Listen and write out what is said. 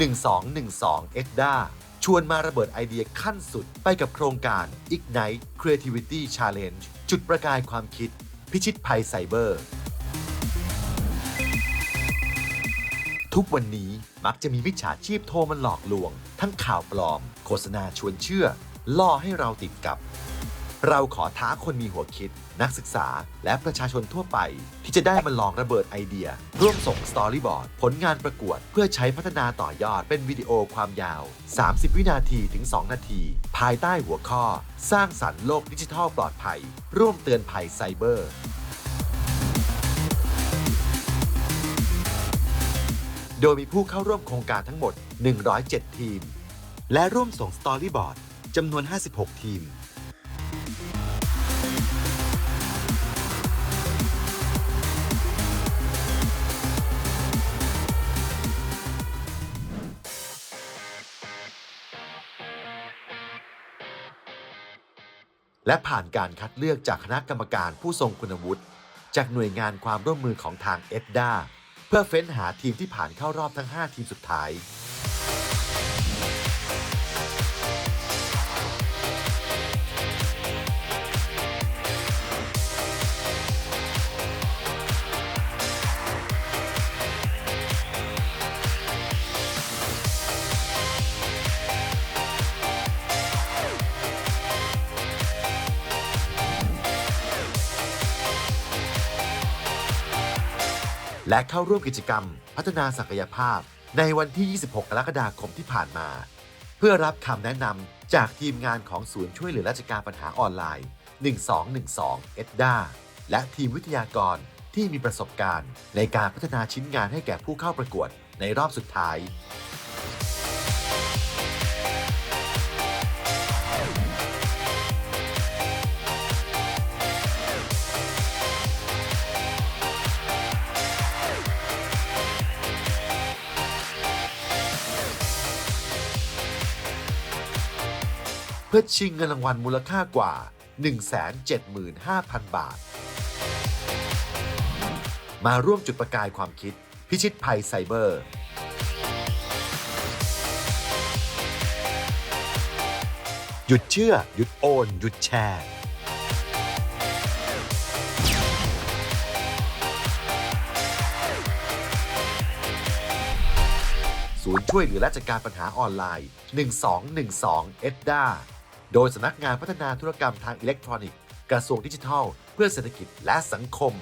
1212 EDDA ชวนมาระเบิดไอเดียขั้นสุดไปกับโครงการ Ignite Creativity Challenge จุดประกายความคิด พิชิตภัยไซเบอร์ ทุกวันนี้มักจะมีมิจฉาชีพโทรมาหลอกลวง ทั้งข่าวปลอม โฆษณาชวนเชื่อ ล่อให้เราติดกับ เราขอท้าคนมีหัวคิด นักศึกษา และประชาชนทั่วไป ที่จะได้มาลองระเบิดไอเดีย ร่วมส่งสตอรี่บอร์ดผลงานประกวด เพื่อใช้พัฒนาต่อยอดเป็นวิดีโอความยาว 30 วินาทีถึง 2 นาที ภายใต้หัวข้อ สร้างสรรค์โลกดิจิทัลปลอดภัย ร่วมเตือนภัยไซเบอร์โดยมีผู้เข้าร่วมโครงการทั้งหมด 107 ทีม และร่วมส่งสตอรี่บอร์ดจำนวน 56 ทีม และผ่านการคัดเลือกจากคณะกรรมการผู้ทรงคุณวุฒิจากหน่วยงานความร่วมมือของทางเอ็ดดาเพื่อเฟ้นหาทีมที่ผ่านเข้ารอบทั้ง 5 ทีมสุดท้าย และเข้าร่วมกิจกรรม พัฒนาศักยภาพ ในวันที่ 26 กรกฎาคมที่ผ่านมา เพื่อรับคำแนะนำจากทีมงานของศูนย์ช่วยเหลือราชการปัญหาออนไลน์ 1212 EDDA และทีมวิทยากรที่มีประสบการณ์ ในการพัฒนาชิ้นงานให้แก่ผู้เข้าประกวดในรอบสุดท้าย เพื่อชิงเงินรางวัลมูลค่ากว่า 175,000 บาท มาร่วมจุดประกายความคิด พิชิตภัยไซเบอร์ หยุดเชื่อ หยุดโอน หยุดแชร์ศูนย์ช่วยเหลือราชการปัญหาออนไลน์ 1212 EDDA โดยสำนักงานพัฒนาธุรกรรมทางอิเล็กทรอนิกส์ กระทรวงดิจิทัล เพื่อเศรษฐกิจและสังคม